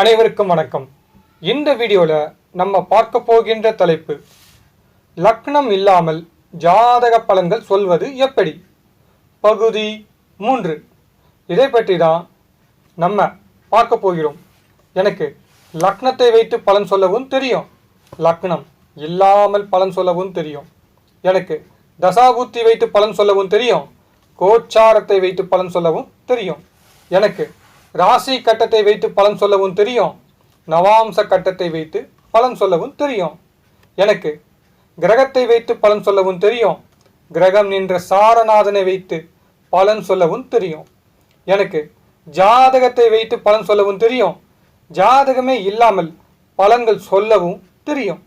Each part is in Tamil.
அனைவருக்கும் வணக்கம். இந்த வீடியோவில் நம்ம பார்க்க போகின்ற தலைப்பு லக்னம் இல்லாமல் ஜாதக பலன்கள் சொல்வது எப்படி? பகுதி மூன்று. இதை பற்றி தான் நம்ம பார்க்க போகிறோம். எனக்கு லக்னத்தை வைத்து பலன் சொல்லவும் தெரியும். லக்னம் இல்லாமல் பலன் சொல்லவும் தெரியும். எனக்கு தசாபுத்தி வைத்து பலன் சொல்லவும் தெரியும். கோச்சாரத்தை வைத்து பலன் சொல்லவும் தெரியும். எனக்கு ராசி கட்டத்தை வைத்து பலன் சொல்லவும் தெரியும். நவாம்ச கட்டத்தை வைத்து பலன் சொல்லவும் தெரியும். எனக்கு கிரகத்தை வைத்து பலன் சொல்லவும் தெரியும். கிரகம் நின்ற சாரநாதனை வைத்து பலன் சொல்லவும் தெரியும். எனக்கு ஜாதகத்தை வைத்து பலன் சொல்லவும் தெரியும். ஜாதகமே இல்லாமல் பலன்கள் சொல்லவும் தெரியும்.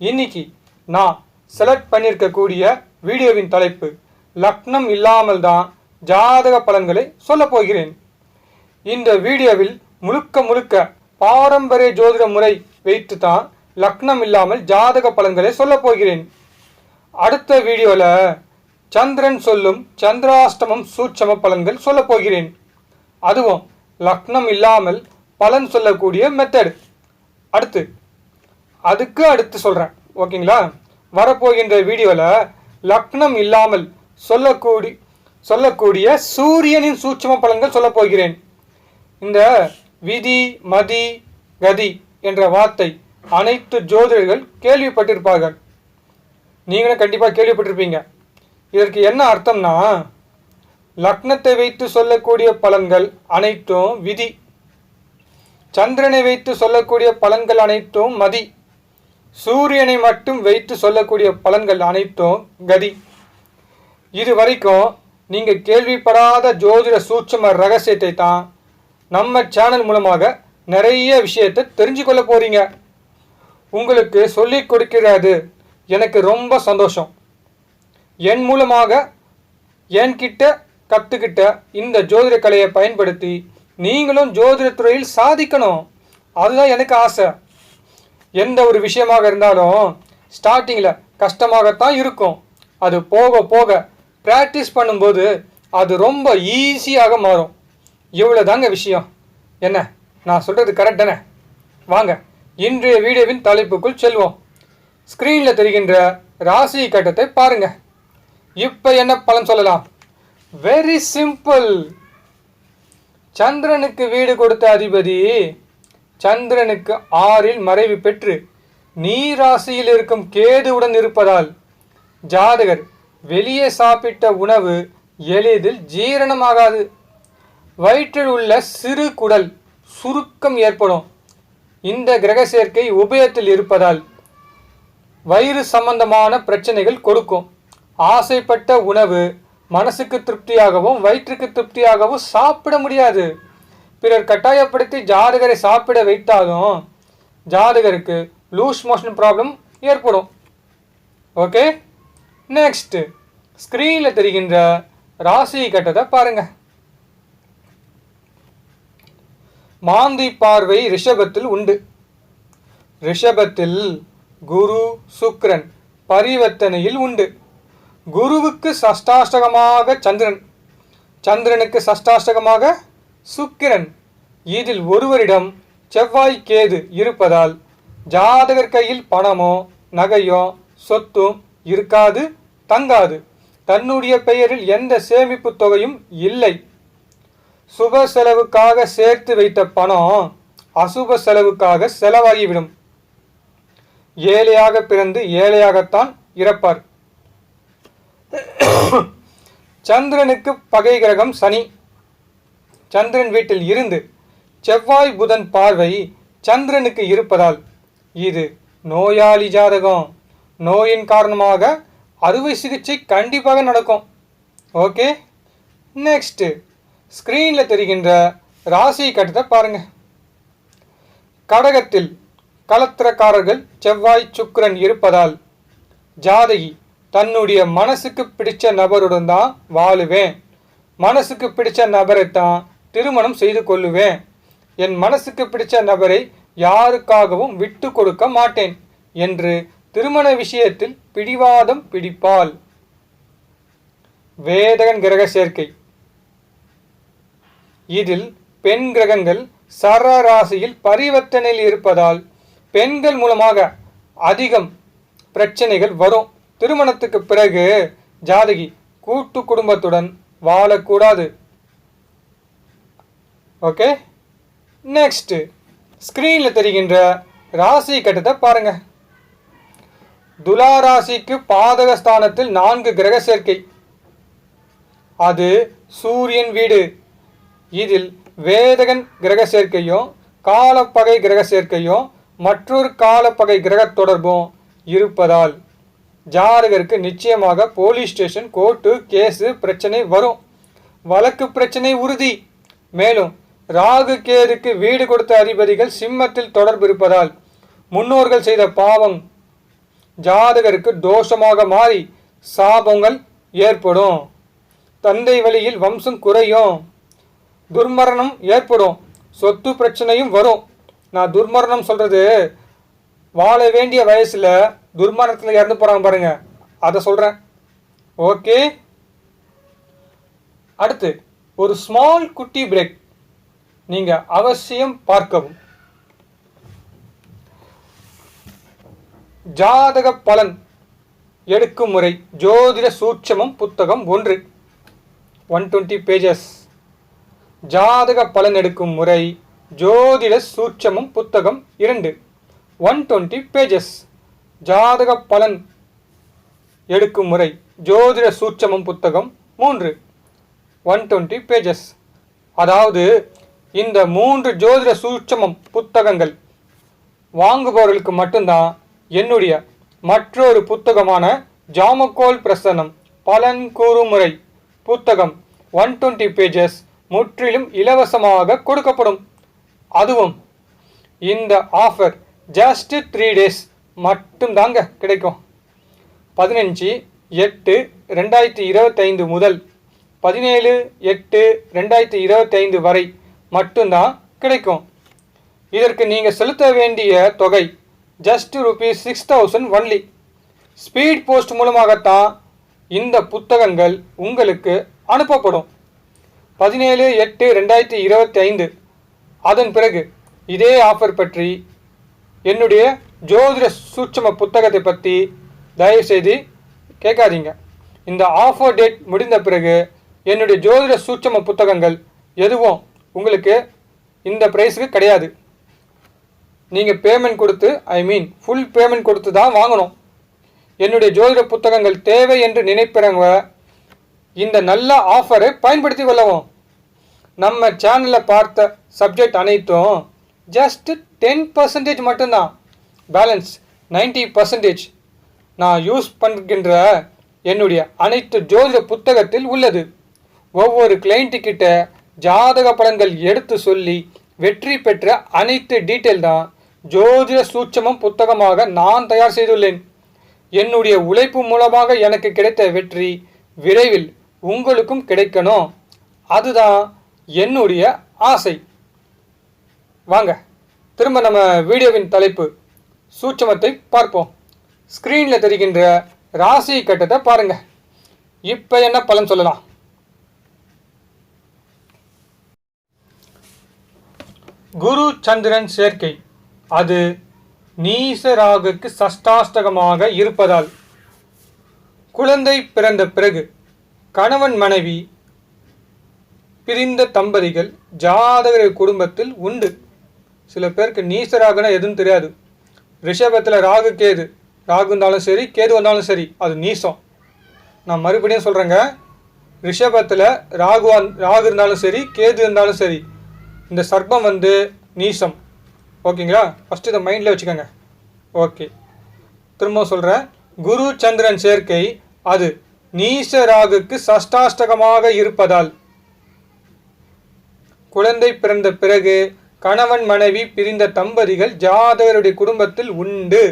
இன்னைக்கு நான் செலக்ட் பண்ணியிருக்கக்கூடிய வீடியோவின் தலைப்பு லக்னம் இல்லாமல் தான் ஜாதக பலன்களை சொல்லப் போகிறேன். இந்த வீடியோவில் முழுக்க முழுக்க பாரம்பரிய ஜோதிட முறை வைத்து தான் லக்னம் இல்லாமல் ஜாதக பலன்களை சொல்லப் போகிறேன். அடுத்த வீடியோவில் சந்திரன் சொல்லும் சந்திராஷ்டமம் சூட்சம பலன்கள் சொல்லப் போகிறேன். அதுவும் லக்னம் இல்லாமல் பலன் சொல்லக்கூடிய மெத்தட் அடுத்து அதுக்கு அடுத்து சொல்கிறேன் ஓகேங்களா? வரப்போகின்ற வீடியோவில் லக்னம் இல்லாமல் சொல்லக்கூடி சொல்லக்கூடிய சூரியனின் சூட்சம பலன்கள் சொல்லப் போகிறேன். இந்த விதி மதி கதி என்ற வார்த்தை அனைத்து ஜோதிடர்கள் கேள்விப்பட்டிருப்பார்கள். நீங்களும் கண்டிப்பாக கேள்விப்பட்டிருப்பீங்க. இதற்கு என்ன அர்த்தம்னா லக்னத்தை வைத்து சொல்லக்கூடிய பலன்கள் அனைத்தும் விதி. சந்திரனை வைத்து சொல்லக்கூடிய பலன்கள் அனைத்தும் மதி. சூரியனை மட்டும் வைத்து சொல்லக்கூடிய பலன்கள் அனைத்தும் கதி. இது வரைக்கும் நீங்கள் கேள்விப்படாத ஜோதிட சூட்சம ரகசியத்தை தான் நம்ம சேனல் மூலமாக நிறைய விஷயத்தை தெரிஞ்சு கொள்ள போறீங்க. உங்களுக்கு சொல்லிக் கொடுக்கிறது எனக்கு ரொம்ப சந்தோஷம். என் மூலமாக என்கிட்ட கற்றுக்கிட்ட இந்த ஜோதிட கலையை பயன்படுத்தி நீங்களும் ஜோதிட துறையில் சாதிக்கணும். அதுதான் எனக்கு ஆசை. எந்த ஒரு விஷயமாக இருந்தாலும் ஸ்டார்டிங்கில் கஷ்டமாகத்தான் இருக்கும். அது போக போக ப்ராக்டிஸ் பண்ணும்போது அது ரொம்ப ஈஸியாக மாறும். இவ்வளோ தாங்க விஷயம்? என்ன? நான் சொல்கிறது கரெக்ட் தானே? வாங்க இன்றைய வீடியோவின் தலைப்புக்குள் செல்வோம். ஸ்க்ரீனில் தெரிகின்ற ராசி கட்டத்தை பாருங்க. இப்போ என்ன பலன் சொல்லலாம்? வெரி சிம்பிள் சந்திரனுக்கு வீடு கொடுத்த அதிபதி சந்திரனுக்கு ஆறில் மறைவு பெற்று நீராசியில் இருக்கும் கேதுவுடன் இருப்பதால் ஜாதகர் வெளியே சாப்பிட்ட உணவு எளிதில் ஜீரணமாகாது. வயிற்றில் உள்ள சிறு குடல் சுருக்கம் ஏற்படும். இந்த கிரக சேர்க்கை உபயத்தில் இருப்பதால் வயிறு சம்பந்தமான பிரச்சனைகள் கொடுக்கும். ஆசைப்பட்ட உணவு மனசுக்கு திருப்தியாகவும் வயிற்றுக்கு திருப்தியாகவும் சாப்பிட முடியாது. பிறர் கட்டாயப்படுத்தி ஜாதகரை சாப்பிட வைத்தாலும் ஜாதகருக்கு லூஸ் மோஷன் ப்ராப்ளம் ஏற்படும். ஓகே நெக்ஸ்ட் ஸ்க்ரீனில் தெரிகின்ற ராசி கட்டத்தை பாருங்கள் மாந்தி பார்வை ரிஷபத்தில் உண்டு. ரிஷபத்தில் குரு சுக்கிரன் பரிவர்த்தனையில் உண்டு. குருவுக்கு சஷ்டாஷ்டகமாக சந்திரன் சந்திரனுக்கு சஷ்டாஷ்டகமாக சுக்கிரன். இதில் ஒருவரிடம் செவ்வாய் கேது இருப்பதால் ஜாதகர் கையில் பணமோ நகையோ சொத்தும் இருக்காது தங்காது. தன்னுடைய பெயரில் எந்த சேமிப்பு தொகையும் இல்லை. சுப செலவுக்காக சேர்த்து வைத்த பணம் அசுப செலவுக்காக செலவாகிவிடும். ஏழையாக பிறந்து ஏழையாகத்தான் இறப்பார். சந்திரனுக்கு பகை கிரகம் சனி. சந்திரன் வீட்டில் இருந்து செவ்வாய் புதன் பார்வை சந்திரனுக்கு இருப்பதால் இது நோயாளி ஜாதகம். நோயின் காரணமாக அறுவை சிகிச்சை கண்டிப்பாக நடக்கும். Okay next. ஸ்க்ரீனில் தெரிகின்ற ராசி கட்டத்தை பாருங்க. கடகத்தில் கலத்திரக்காரர்கள் செவ்வாய் சுக்கரன் இருப்பதால் ஜாதகி தன்னுடைய மனசுக்கு பிடிச்ச நபருடன் தான் வாழுவேன். மனசுக்கு பிடிச்ச நபரை தான் திருமணம் செய்து கொள்ளுவேன். என் மனசுக்கு பிடிச்ச நபரை யாருக்காகவும் விட்டு கொடுக்க மாட்டேன் என்று திருமண விஷயத்தில் பிடிவாதம் பிடிப்பாள். வேதகன் கிரக சேர்க்கை. இதில் பெண் கிரகங்கள் சரராசியில் பரிவர்த்தனையில் இருப்பதால் பெண்கள் மூலமாக அதிகம் பிரச்சனைகள் வரும். திருமணத்துக்கு பிறகு ஜாதகி கூட்டு குடும்பத்துடன் வாழக்கூடாது. ஓகே? நெக்ஸ்ட் ஸ்க்ரீனில் தெரிகின்ற ராசி கட்டத்தை பாருங்க. துலா ராசிக்கு பாதக ஸ்தானத்தில் நான்கு கிரக சேர்க்கை. அது சூரியன் வீடு. இதில் வேதகன் கிரக சேர்க்கையும் காலப்பகை கிரக சேர்க்கையும் மற்றொரு காலப்பகை கிரக தொடர்பும் இருப்பதால் ஜாதகருக்கு நிச்சயமாக போலீஸ் ஸ்டேஷன் கோர்ட்டு கேஸு பிரச்சனை வரும். வழக்கு பிரச்சனை உறுதி. மேலும் ராகு கேதுக்கு வீடு கொடுத்த அதிபதிகள் சிம்மத்தில் தொடர்பு இருப்பதால் முன்னோர்கள் செய்த பாவம் ஜாதகருக்கு தோஷமாக மாறி சாபங்கள் ஏற்படும். தந்தை வழியில் வம்சம் குறையும். துர்மரணம் ஏற்படும். சொத்து பிரச்சனையும் வரும். நான் துர்மரணம் சொல்கிறது வாழ வேண்டிய வயசில் துர்மரணத்தில் இறந்து போகிறாங்க பாருங்க. அதை சொல்கிறேன் ஓகே? அடுத்து ஒரு ஸ்மால் குட்டி பிரேக் நீங்கள் அவசியம் பார்க்கவும். ஜாதக பலன் எடுக்கும் முறை. ஜோதிட சூட்சமம் புத்தகம் ஒன்று. ஒன் டுவெண்ட்டி பேஜஸ் ஜாதக பலன் எடுக்கும் முறை ஜோதிட சூட்சமம் புத்தகம் இரண்டு. ஒன் டுவெண்ட்டி பேஜஸ் ஜாதக பலன் எடுக்கும் முறை ஜோதிட சூட்சமம் புத்தகம் மூன்று. ஒன் டுவெண்ட்டி பேஜஸ் அதாவது இந்த மூன்று ஜோதிட சூட்சமம் புத்தகங்கள் வாங்குபவர்களுக்கு மட்டும்தான் என்னுடைய மற்றொரு புத்தகமான ஜாமக்கோல் பிரசன்னம் பலன் கூறும் முறை புத்தகம் ஒன் டுவெண்ட்டி பேஜஸ் முற்றிலும் இலவசமாக கொடுக்கப்படும். அதுவும் இந்த ஆஃபர் ஜஸ்ட் த்ரீ டேஸ் மட்டும்தாங்க கிடைக்கும். பதினஞ்சு எட்டு ரெண்டாயிரத்தி இருபத்தைந்து முதல் பதினேழு எட்டு ரெண்டாயிரத்தி இருபத்தைந்து வரை மட்டும்தான் கிடைக்கும். இதற்கு நீங்கள் செலுத்த வேண்டிய தொகை just rupees six thousand only speed post மூலமாகத்தான் இந்த புத்தகங்கள் உங்களுக்கு அனுப்பப்படும். பதினேழு எட்டு ரெண்டாயிரத்தி இருபத்தி ஐந்து. அதன் பிறகு இதே ஆஃபர் பற்றி என்னுடைய ஜோதிட சூட்சம புத்தகத்தை பற்றி தயவுசெய்து கேட்காதீங்க. இந்த ஆஃபர் டேட் முடிந்த பிறகு என்னுடைய ஜோதிட சூட்சம புத்தகங்கள் எதுவும் உங்களுக்கு இந்த ப்ரைஸுக்கு கிடையாது. நீங்கள் பேமெண்ட் கொடுத்து ஐ மீன் ஃபுல் பேமெண்ட் கொடுத்து தான் வாங்கணும். என்னுடைய ஜோதிட புத்தகங்கள் தேவை என்று நினைப்பிறவங்க இந்த நல்ல ஆஃபரை பயன்படுத்தி கொள்ளவும். நம்ம சேனலில் பார்த்த சப்ஜெக்ட் அனைத்தும் ஜஸ்ட் டென் பர்சன்டேஜ் மட்டும்தான். பேலன்ஸ் 90% பர்சன்டேஜ் நான் யூஸ் பண்ணுகின்ற என்னுடைய அனைத்து ஜோதிட புத்தகத்தில் உள்ளது. ஒவ்வொரு கிளைண்ட்டுக்கிட்ட ஜாதக பலன்கள் எடுத்து சொல்லி வெற்றி பெற்ற அனைத்து டீட்டெயில் தான் ஜோதிட சூட்சமம் புத்தகமாக நான் தயார் செய்துள்ளேன். என்னுடைய உழைப்பு மூலமாக எனக்கு கிடைத்த வெற்றி விரைவில் உங்களுக்கும் கிடைக்கணும். அதுதான் என்னுடைய ஆசை. வாங்க திரும்ப நம்ம வீடியோவின் தலைப்பு. சூட்சமத்தை பார்ப்போம். ஸ்க்ரீனில் தெரிகின்ற ராசி கட்டத்தை பாருங்க. இப்போ என்ன பலன் சொல்லலாம்? குரு சந்திரன் சேர்க்கை. அது நீசராகுக்கு சஷ்டாஷ்டகமாக இருப்பதால் குழந்தை பிறந்த பிறகு கணவன் மனைவி பிரிந்த தம்பதிகள் ஜாதகர் குடும்பத்தில் உண்டு. சில பேருக்கு நீசராகனா எதுவும் தெரியாது. ரிஷபத்தில் ராகு கேது. ராகு இருந்தாலும் சரி கேது வந்தாலும் சரி அது நீசம். நான் மறுபடியும் சொல்கிறேங்க ரிஷபத்தில் ராகு ராகு இருந்தாலும் சரி கேது இருந்தாலும் சரி இந்த சர்ப்பம் வந்து நீசம். ஓகேங்களா? ஃபஸ்ட்டு இதை மைண்டில் வச்சுக்கோங்க. ஓகே. திரும்ப சொல்கிறேன் குரு சந்திரன் சேர்க்கை அது. நீச ராகுக்கு சஷ்டாஷ்டகமாக இருப்பதால். குழந்தை பிறந்த பிறகு கணவன் மனைவி பிரிந்த தம்பதிகள் ஜாதகருடைய குடும்பத்தில் உண்டு.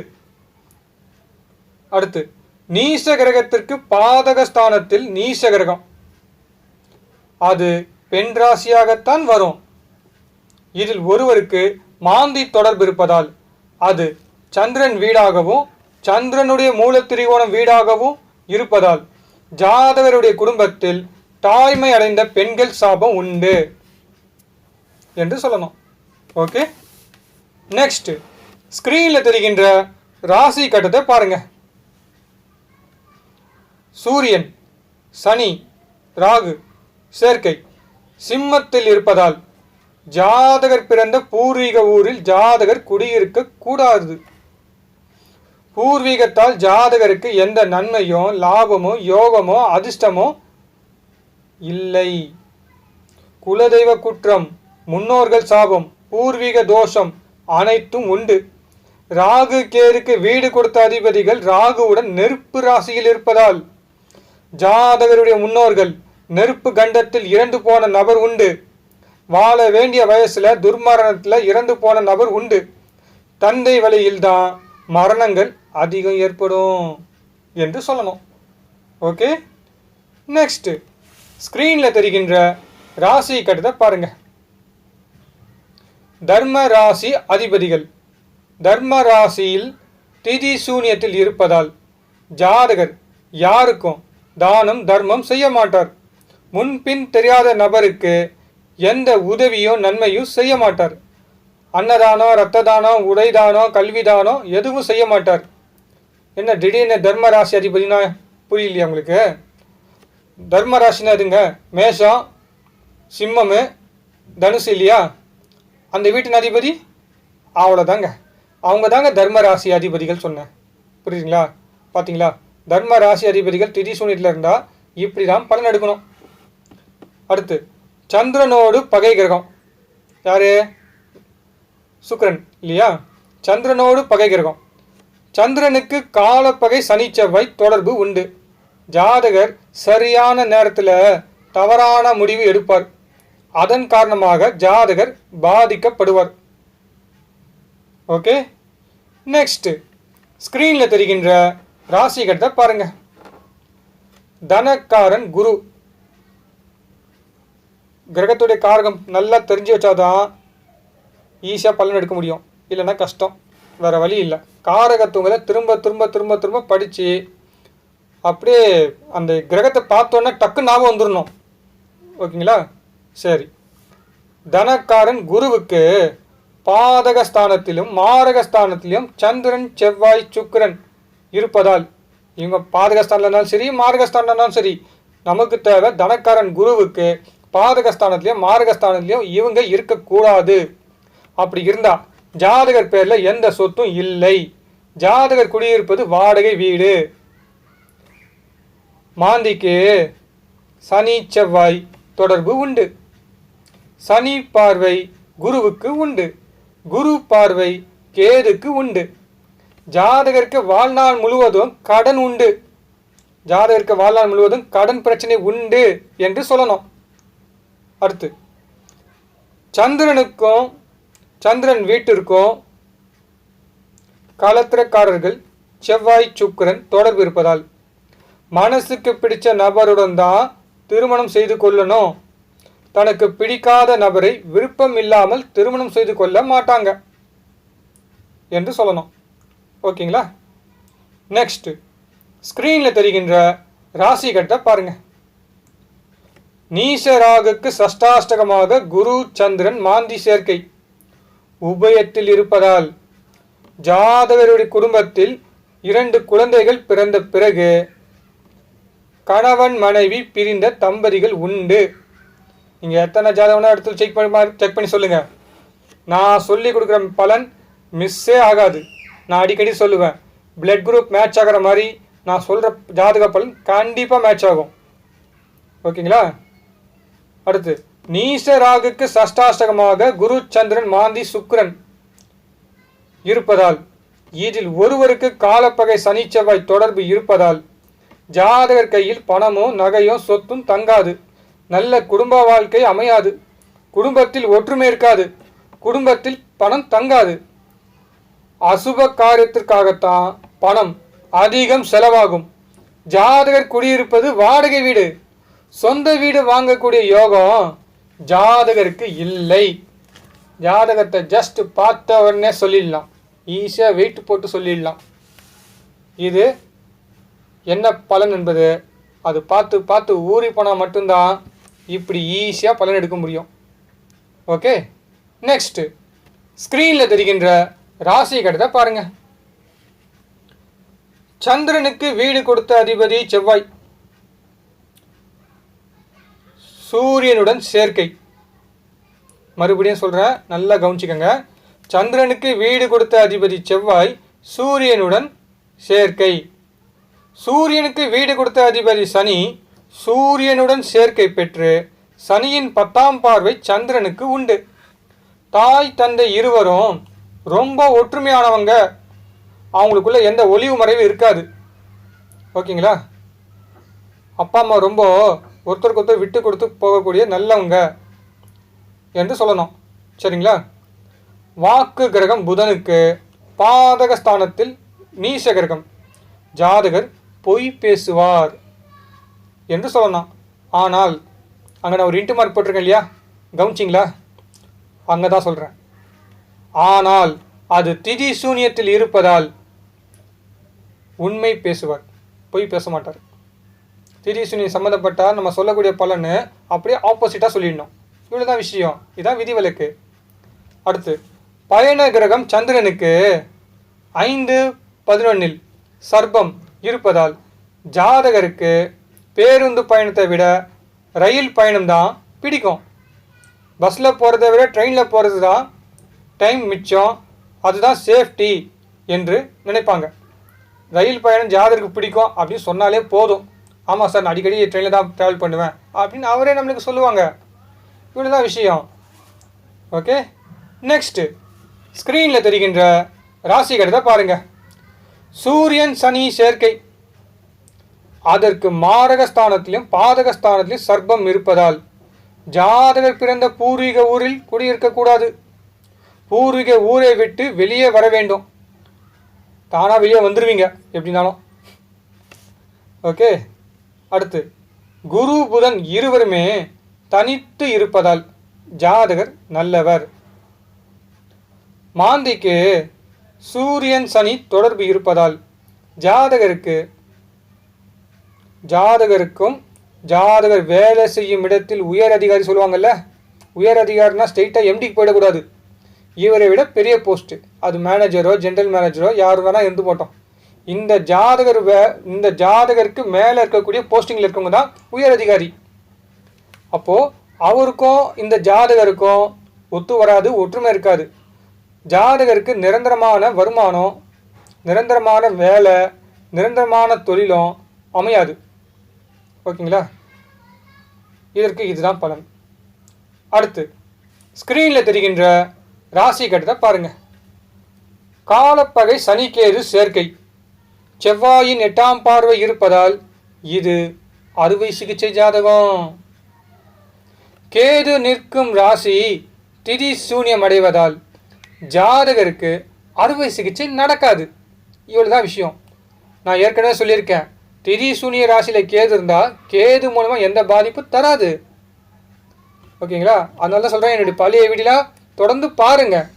அடுத்து நீச கிரகத்திற்கு பாதக ஸ்தானத்தில் நீச கிரகம் அது பெண் ராசியாகத்தான் வரும். இதில் ஒருவருக்கு மாந்தி தொடர்பு இருப்பதால் அது சந்திரன் வீடாகவும் சந்திரனுடைய மூலத்திரிகோணம் வீடாகவும் இருப்பதால் ஜாதகருடைய குடும்பத்தில் தாய்மை அடைந்த பெண்கள் சாபம் உண்டு என்று சொல்லணும். ஓகே நெக்ஸ்ட் ஸ்க்ரீனில் தெரிகின்ற ராசி கட்டத்தை பாருங்க. சூரியன் சனி ராகு சேர்க்கை சிம்மத்தில் இருப்பதால் ஜாதகர் பிறந்த பூர்வீக ஊரில் ஜாதகர் குடியிருக்க கூடாது. பூர்வீகத்தால் ஜாதகருக்கு எந்த நன்மையோ லாபமோ யோகமோ அதிர்ஷ்டமோ இல்லை. குலதெய்வ குற்றம் முன்னோர்கள் சாபம் பூர்வீக தோஷம் அனைத்தும் உண்டு. ராகு கேருக்கு வீடு கொடுத்த அதிபதிகள் ராகுவுடன் நெருப்பு ராசியில் இருப்பதால் ஜாதகருடைய முன்னோர்கள் நெருப்பு கண்டத்தில் இறந்து போன நபர் உண்டு. வாழ வேண்டிய வயசுல துர்மரணத்துல இறந்து போன நபர் உண்டு. தந்தை வழியில்தான் மரணங்கள் அதிகம் ஏற்படும் என்று சொல்லணும். ஓகே நெக்ஸ்ட்டு ஸ்க்ரீனில் தெரிகின்ற ராசி கட்டத்தை பாருங்க. தர்ம ராசி அதிபதிகள். தர்ம ராசியில் திதி சூனியத்தில் இருப்பதால் ஜாதகர் யாருக்கும் தானம் தர்மம் செய்ய மாட்டார். முன்பின் தெரியாத நபருக்கு எந்த உதவியோ நன்மையும் செய்ய மாட்டார். அன்னதானோ இரத்த தானம் உடைதானோ கல்விதானோ எதுவும் செய்ய மாட்டார். என்ன திடீர்னு தர்ம ராசி அதிபதினா புரியலையா உங்களுக்கு? தர்ம ராசினா எதுங்க? மேஷம் சிம்மம் தனுசு இல்லையா? அந்த வீட்டின் அதிபதி அவ்வளோதாங்க அவங்க தாங்க தர்ம ராசி அதிபதிகள் சொன்னேன். புரியுதுங்களா? பார்த்தீங்களா தர்ம ராசி அதிபதிகள் திதி சூனியத்தில் இருந்தால் இப்படி தான் பலன் எடுக்கணும். அடுத்து சந்திரனோடு பகை கிரகம். யாரு? சுக்ரன் இல்லையா? சந்திரனோடு பகை கிரகம். சந்திரனுக்கு காலப்பகை சனி செவ்வாய் தொடர்பு உண்டு. ஜாதகர் சரியான நேரத்தில் தவறான முடிவு எடுப்பார். அதன் காரணமாக ஜாதகர் பாதிக்கப்படுவார். ஓகே? நெக்ஸ்ட் ஸ்க்ரீனில் தெரிகின்ற ராசிகட்டை பாருங்கள் பாருங்க. தனக்காரன் குரு. கிரகத்துடைய காரகம் நல்லா தெரிஞ்சு வச்சாதான் ஈஸியாக பலன் எடுக்க முடியும். இல்லைன்னா கஷ்டம். வேறு வழி இல்லை. காரகத்துவங்களை திரும்ப திரும்ப திரும்ப திரும்ப படித்து அப்படியே அந்த கிரகத்தை பார்த்தோன்னே டக்கு ஞாபகம் வந்துடணும் ஓகேங்களா? சரி. தனக்காரன் குருவுக்கு பாதகஸ்தானத்திலும் மாரகஸ்தானத்திலும் சந்திரன் செவ்வாய் சுக்கரன் இருப்பதால் இவங்க பாதகஸ்தானில் இருந்தாலும் சரி மாரகஸ்தானில் இருந்தாலும் சரி நமக்கு தேவை தனக்காரன் குருவுக்கு பாதகஸ்தானத்திலையும் மாரகஸ்தானத்திலையும் இவங்க இருக்கக்கூடாது. அப்படி இருந்தால் ஜாதகர் பேரில் எந்த சொத்தும் இல்லை. ஜாதகர் குடியிருப்பது வாடகை வீடு. மாந்திக்கு சனி செவ்வாய் தொடர்பு உண்டு. சனி பார்வை குருவுக்கு உண்டு. குரு பார்வை கேதுக்கு உண்டு. ஜாதகருக்கு வாழ்நாள் முழுவதும் கடன் உண்டு. ஜாதகருக்கு வாழ்நாள் முழுவதும் கடன் பிரச்சனை உண்டு என்று சொல்லணும். அடுத்து சந்திரனுக்கும் சந்திரன் வீட்டிற்கும் களத்திரக்காரர்கள் செவ்வாய் சுக்கரன் தொடர்பு இருப்பதால் மனசுக்கு பிடிச்ச நபருடன் தான் திருமணம் செய்து கொள்ளணும். தனக்கு பிடிக்காத நபரை விருப்பம் இல்லாமல் திருமணம் செய்து கொள்ள மாட்டாங்க என்று சொல்லணும். ஓகேங்களா? நெக்ஸ்ட் ஸ்க்ரீனில் தெரிகின்ற ராசி கட்டை பாருங்க நீசராகுக்கு சஷ்டாஷ்டகமாக குரு சந்திரன் மாந்தி சேர்க்கை. உபயத்தில் இருப்பதால் ஜாதகருடைய குடும்பத்தில் இரண்டு குழந்தைகள் பிறந்த பிறகு கணவன் மனைவி பிரிந்த தம்பதிகள் உண்டு. நீங்கள் எத்தனை ஜாதகம்னா எடுத்து செக் பண்ணி செக் பண்ணி சொல்லுங்கள் நான் சொல்லி கொடுக்குற பலன் மிஸ்ஸே ஆகாது. நான் அடிக்கடி சொல்லுவேன் பிளட் குரூப் மேட்ச் ஆகிற மாதிரி நான் சொல்கிற ஜாதக பலன் கண்டிப்பாக மேட்ச் ஆகும். ஓகேங்களா? அடுத்து. நீச ராகுக்கு சஷ்டாஷ்டகமாக குரு சந்திரன் மாந்தி சுக்கிரன் இருப்பதால் இதில் ஒருவருக்கு காலப்பகை சனி செவ்வாய் தொடர்பு இருப்பதால் ஜாதகர் கையில் பணமோ நகையோ சொத்தும் தங்காது. நல்ல குடும்ப வாழ்க்கை அமையாது. குடும்பத்தில் ஒற்றுமை இருக்காது. குடும்பத்தில் பணம் தங்காது. அசுப காரியத்திற்காகத்தான் பணம் அதிகம் செலவாகும். ஜாதகர் குடியிருப்பது வாடகை வீடு. சொந்த வீடு வாங்கக்கூடிய யோகம் ஜாதகருக்கு இல்லை. ஜாதகத்தை ஜஸ்ட் பார்த்த உடனே சொல்லிடலாம். ஈஸியாக வெயிட் போட்டு சொல்லிடலாம். இது என்ன பலன் என்பது? அது பார்த்து பார்த்து ஊறி போனால் மட்டும்தான் இப்படி ஈஸியாக பலன் எடுக்க முடியும். ஓகே நெக்ஸ்ட்டு ஸ்க்ரீனில் தெரிகின்ற ராசி கடத்தை பாருங்கள் சந்திரனுக்கு வீடு கொடுத்த அதிபதி செவ்வாய். சூரியனுடன் சேர்க்கை. மறுபடியும் சொல்கிறேன் நல்லா கவனிச்சுக்கோங்க. சந்திரனுக்கு வீடு கொடுத்த அதிபதி செவ்வாய் சூரியனுடன் சேர்க்கை. சூரியனுக்கு வீடு கொடுத்த அதிபதி சனி சூரியனுடன் சேர்க்கை பெற்று சனியின் பத்தாம் பார்வை சந்திரனுக்கு உண்டு. தாய் தந்தை இருவரும் ரொம்ப ஒற்றுமையானவங்க. அவங்களுக்குள்ள எந்த ஒளிவு மறைவு இருக்காது. ஓகேங்களா? அப்பா அம்மா ரொம்ப ஒருத்தருக்கு ஒருத்தர் விட்டு கொடுத்து போகக்கூடிய நல்லவங்க என்று சொல்லணும். சரிங்களா? வாக்கு கிரகம் புதனுக்கு பாதக ஸ்தானத்தில் நீச கிரகம். ஜாதகர் பொய் பேசுவார் என்று சொல்லலாம். ஆனால் அங்கே நான் ஒரு இன்ட்டு மார்க் போட்டிருக்கேன் இல்லையா? கவனிச்சிங்களா? அங்கே தான் சொல்கிறேன் ஆனால் அது திதி சூனியத்தில் இருப்பதால் உண்மை பேசுவார். பொய் பேச மாட்டார். திதி சூனியம் சம்மந்தப்பட்டால் நம்ம சொல்லக்கூடிய பலன் அப்படியே ஆப்போசிட்டாக சொல்லிடணும். இவ்வளோ தான் விஷயம். இதுதான் விதிவிலக்கு. அடுத்து பயண கிரகம் சந்திரனுக்கு ஐந்து பதினொன்னில் சர்ப்பம் இருப்பதால் ஜாதகருக்கு பேருந்து பயணத்தை விட ரயில் பயணம்தான் பிடிக்கும். பஸ்ஸில் போகிறத விட ட்ரெயினில் போகிறது தான் டைம் மிச்சம். அதுதான் சேஃப்டி என்று நினைப்பாங்க. ரயில் பயணம் ஜாதகருக்கு பிடிக்கும் அப்படின்னு சொன்னாலே போதும். ஆமாம் சார் நான் அடிக்கடி ட்ரெயினில் தான் ட்ராவல் பண்ணுவேன். அப்படின்னு அவரே நம்மளுக்கு சொல்லுவாங்க. இவ்வளோ தான் விஷயம் ஓகே நெக்ஸ்ட்டு ஸ்க்ரீனில் தெரிகின்ற ராசி கட்டத்தை பாருங்கள் சூரியன் சனி சேர்க்கை. அதற்கு மாரகஸ்தானத்திலும் பாதகஸ்தானத்திலும் சர்ப்பம் இருப்பதால் ஜாதகர் பிறந்த பூர்வீக ஊரில் குடியிருக்கக்கூடாது. பூர்வீக ஊரை விட்டு வெளியே வர வேண்டும். தானாக வெளியே வந்துடுவீங்க எப்படினாலும். ஓகே அடுத்து குரு புதன் இருவருமே தனித்து இருப்பதால் ஜாதகர் நல்லவர். மாந்திக்கு சூரியன் சனி தொடர்பு இருப்பதால் ஜாதகருக்கு ஜாதகருக்கும் ஜாதகர் வேலை செய்யும் இடத்தில் உயர் அதிகாரி சொல்லுவாங்கல்ல உயர் அதிகாரினா ஸ்ட்ரெயிட்டாக எம்டிக்கு போயிடக்கூடாது. இவரை விட பெரிய போஸ்ட்டு அது மேனேஜரோ ஜென்ரல் மேனேஜரோ யார் வேணால் இருந்து போட்டோம் இந்த ஜாதகர் வே இந்த ஜாதகருக்கு மேலே இருக்கக்கூடிய போஸ்டிங்கில் இருக்கவங்க தான் உயர் அதிகாரி. அப்போது அவருக்கும் இந்த ஜாதகருக்கும் ஒத்து வராது ஒற்றுமை இருக்காது. ஜாதகருக்கு நிரந்தரமான வருமானம் நிரந்தரமான வேலை நிரந்தரமான தொழிலும் அமையாது. ஓகேங்களா? இதற்கு இதுதான் பலன். அடுத்து ஸ்க்ரீனில் தெரிகின்ற ராசி கட்டத்தை பாருங்கள் காலப்பகை சனிக்கேது சேர்க்கை. செவ்வாயின் எட்டாம் பார்வை இருப்பதால் இது அறுவை சிகிச்சை ஜாதகம். கேது நிற்கும் ராசி திதி சூன்யம் அடைவதால் ஜாதகருக்கு அறுவை சிகிச்சை நடக்காது. இவ்வளோ தான் விஷயம். நான் ஏற்கனவே சொல்லியிருக்கேன். திதி சூனிய ராசியில் கேது இருந்தால் கேது மூலமாக எந்த பாதிப்பும் தராது. ஓகேங்களா? அதனால தான் சொல்கிறேன் என்னுடைய பழைய வீடியோலாம் தொடர்ந்து பாருங்கள்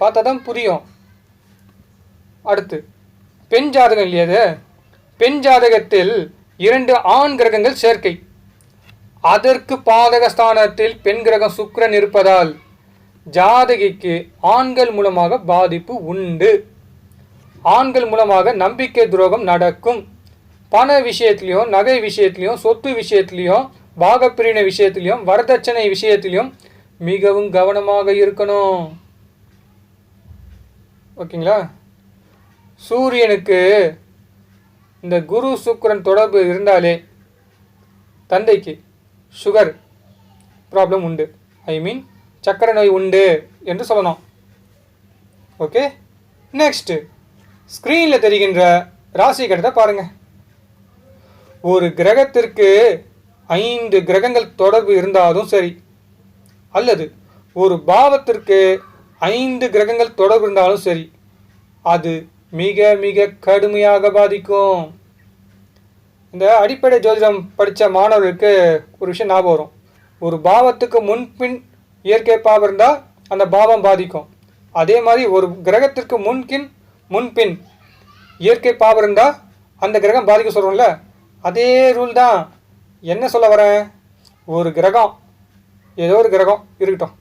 பார்த்தா தான் புரியும். அடுத்து. பெண் ஜாதகம் இல்லையா பெண் ஜாதகத்தில் இரண்டு ஆண் கிரகங்கள் சேர்க்கை. அதற்கு பாதக ஸ்தானத்தில் பெண் கிரகம் சுக்கிரன் இருப்பதால் ஜாதகிக்கு ஆண்கள் மூலமாக பாதிப்பு உண்டு. ஆண்கள் மூலமாக நம்பிக்கை துரோகம் நடக்கும். பண விஷயத்துலையும் நகை விஷயத்துலையும் சொத்து விஷயத்திலையும் பாகப்பிரிவினை விஷயத்துலையும் வரதட்சணை விஷயத்திலையும் மிகவும் கவனமாக இருக்கணும். ஓகேங்களா? சூரியனுக்கு இந்த குரு சுக்கரன் தொடர்பு இருந்தாலே தந்தைக்கு சுகர் ப்ராப்ளம் உண்டு. ஐ மீன் சக்கரை நோய் உண்டு என்று சொல்லணும். ஓகே நெக்ஸ்ட்டு ஸ்க்ரீனில் தெரிகின்ற ராசி கடத்தை பாருங்கள் ஒரு கிரகத்திற்கு ஐந்து கிரகங்கள் தொடர்பு இருந்தாலும் சரி அல்லது ஒரு பாவத்திற்கு ஐந்து கிரகங்கள் தொடர்பு இருந்தாலும் சரி அது மிக மிக கடுமையாக பாதிக்கும். இந்த அடிப்படை ஜோதிடம் படித்த மாணவர்களுக்கு ஒரு விஷயம் ஞாபகம் வரும். ஒரு பாவத்துக்கு முன்பின் இயற்கை பாவம் இருந்தால் அந்த பாவம் பாதிக்கும். அதே மாதிரி ஒரு கிரகத்திற்கு முன்கின் முன்பின் இயற்கை பாவம் இருந்தால் அந்த கிரகம் பாதிக்க சொல்கிறோம்ல அதே ரூல் தான். என்ன சொல்ல வரேன்? ஒரு கிரகம் ஏதோ ஒரு கிரகம் இருக்கட்டும்.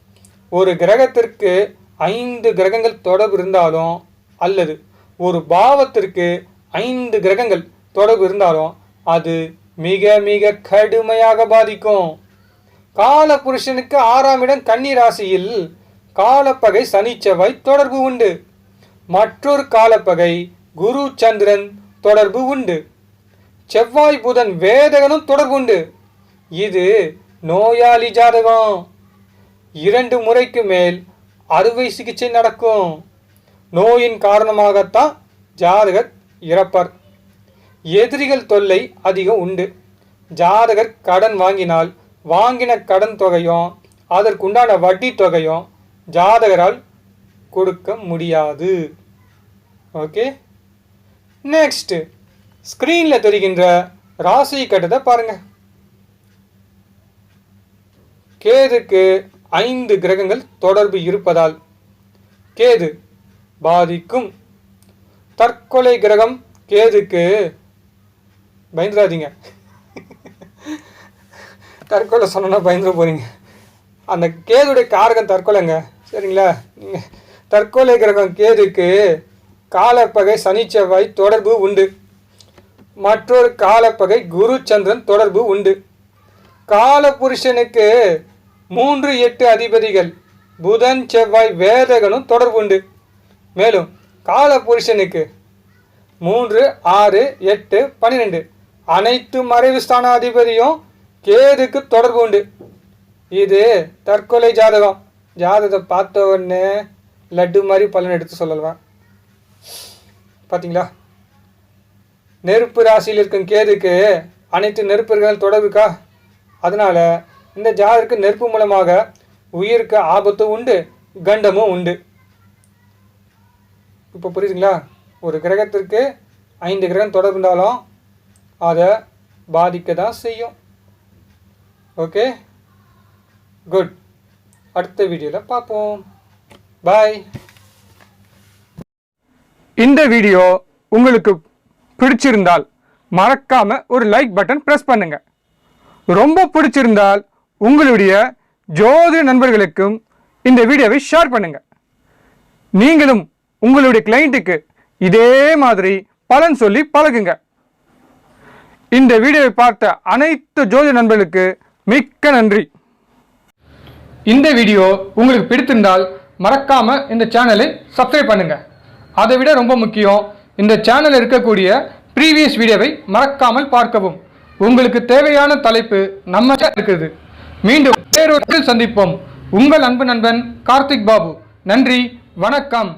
ஒரு கிரகத்திற்கு ஐந்து கிரகங்கள் தொடர்பு இருந்தாலும் அல்லது ஒரு பாவத்திற்கு ஐந்து கிரகங்கள் தொடர்பு இருந்தாலும் அது மிக மிக கடுமையாக பாதிக்கும். காலபுருஷனுக்கு ஆறாம் இடம் கன்னி ராசியில் காலப்பகை சனி தொடர்பு உண்டு. மற்றொரு காலப்பகை குரு சந்திரன் தொடர்பு உண்டு. செவ்வாய் புதன் வேதகனும் தொடர்பு உண்டு. இது நோயாளி ஜாதகம். இரண்டு முறைக்கு மேல் அறுவை சிகிச்சை நடக்கும். நோயின் காரணமாகத்தான் ஜாதகர் இறப்பார். எதிரிகள் தொல்லை அதிகம் உண்டு. ஜாதகர் கடன் வாங்கினால் வாங்கின கடன் தொகையும் அதற்குண்டான வட்டி தொகையும் ஜாதகரால் கொடுக்க முடியாது. ஓகே? நெக்ஸ்ட் ஸ்க்ரீனில் தெரிகின்ற ராசி கட்டத்தை பாருங்க. கேதுக்கு ஐந்து கிரகங்கள் தொடர்பு இருப்பதால் கேது பாதிக்கும். தற்கொலை கிரகம் கேதுக்கு. பயந்துடாதீங்க. தற்கொலை சொன்னோன்னா பயந்துட போறீங்க. அந்த கேதுடைய காரகம் தற்கொலைங்க. சரிங்களா? நீங்கள் தற்கொலை கிரகம் கேதுக்கு காலப்பகை சனி செவ்வாய் தொடர்பு உண்டு. மற்றொரு காலப்பகை குரு சந்திரன் தொடர்பு உண்டு. காலபுருஷனுக்கு மூன்று எட்டு அதிபதிகள். புதன் செவ்வாய் வேதகனும் தொடர்பு உண்டு. மேலும் கால புருஷனுக்கு மூன்று ஆறு எட்டு பன்னிரெண்டு அனைத்து மறைவு ஸ்தானாதிபதியும் கேதுக்கு தொடர்பு உண்டு. இது தற்கொலை ஜாதகம். ஜாதகத்தை பார்த்த உடனே லட்டு மாதிரி பலன் எடுத்து சொல்லலாம். பார்த்தீங்களா நெருப்பு ராசியில் இருக்கும் கேதுக்கு அனைத்து நெருப்புகள் தொடர்புக்கா அதனால் இந்த ஜாதகத்துக்கு நெருப்பு மூலமாக உயிருக்கு ஆபத்தும் உண்டு கண்டமும் உண்டு. இப்போ புரியுதுங்களா? ஒரு கிரகத்திற்கு ஐந்து கிரகம் தொடர்ந்தாலும் அதை பாதிக்க தான் செய்யும். ஓகே குட் அடுத்த வீடியோவில் பார்ப்போம். பாய் இந்த வீடியோ உங்களுக்கு பிடிச்சிருந்தால் மறக்காம ஒரு லைக் பட்டன் ப்ரெஸ் பண்ணுங்க. ரொம்ப பிடிச்சிருந்தால் உங்களுடைய ஜோதிட நண்பர்களுக்கும் இந்த வீடியோவை ஷேர் பண்ணுங்க. நீங்களும் உங்களுடைய கிளைண்ட்டுக்கு இதே மாதிரி பலன் சொல்லி பழகுங்க. இந்த வீடியோவை பார்த்த அனைத்து ஜோதி நண்பர்களுக்கு மிக்க நன்றி. இந்த வீடியோ உங்களுக்கு பிடித்திருந்தால் மறக்காம இந்த சேனலை சப்ஸ்கிரைப் பண்ணுங்க. அதை விட ரொம்ப முக்கியம் இந்த சேனலில் இருக்கக்கூடிய ப்ரீவியஸ் வீடியோவை மறக்காமல் பார்க்கவும். உங்களுக்கு தேவையான தலைப்பு நம்ம இருக்குது. மீண்டும் வேறொரு சந்திப்போம். உங்கள் அன்பு நண்பன் கார்த்திக் பாபு. நன்றி வணக்கம்.